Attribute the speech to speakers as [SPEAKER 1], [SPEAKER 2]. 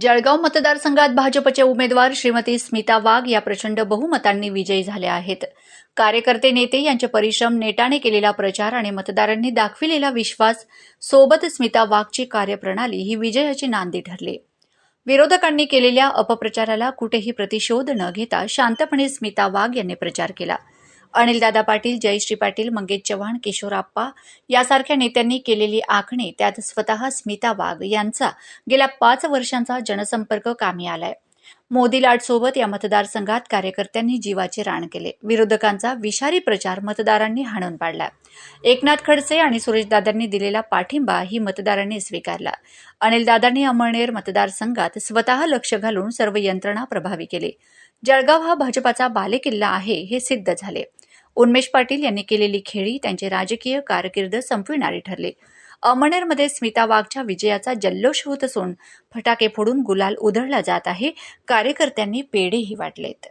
[SPEAKER 1] जळगाव मतदारसंघात भाजपचे उमेदवार श्रीमती स्मिता वाघ या प्रचंड बहुमतांनी विजयी झाल्या आहेत. कार्यकर्ते नेते यांचे परिश्रम नेटाने केलेला प्रचार आणि मतदारांनी दाखविलेला विश्वास सोबत स्मिता वाघची कार्यप्रणाली ही विजयाची नांदी ठरली. विरोधकांनी केलेल्या अपप्रचाराला कुठेही प्रतिशोध न घेता शांतपणे स्मिता वाघ यांनी प्रचार केला. अनिलदादा पाटील जयश्री पाटील मंगेश चव्हाण किशोर आप्पा यासारख्या नेत्यांनी केलेली आखणी त्यात स्वतः स्मिता वाघ यांचा गेल्या पाच वर्षांचा जनसंपर्क कामी आलाय. मोदी लाटसोबत या मतदारसंघात कार्यकर्त्यांनी जीवाचे रान केले. विरोधकांचा विषारी प्रचार मतदारांनी हाणून पाडला. एकनाथ खडसे आणि सुरेशदादांनी दिलेला पाठिंबा ही मतदारांनी स्वीकारला. अनिलदादांनी अमळनेर मतदारसंघात स्वतः लक्ष घालून सर्व यंत्रणा प्रभावी केली. जळगाव हा भाजपाचा बालेकिल्ला आहे हे सिद्ध झाले. उन्मेष पाटील यांनी केलेली खेळी त्यांची राजकीय कारकीर्द संपविणारी ठरली. अमळनेरमध्ये स्मिता वाघच्या विजयाचा जल्लोष होत असून फटाके फोडून गुलाल उधळला जात आहे. कार्यकर्त्यांनी पेढेही वाटलेत.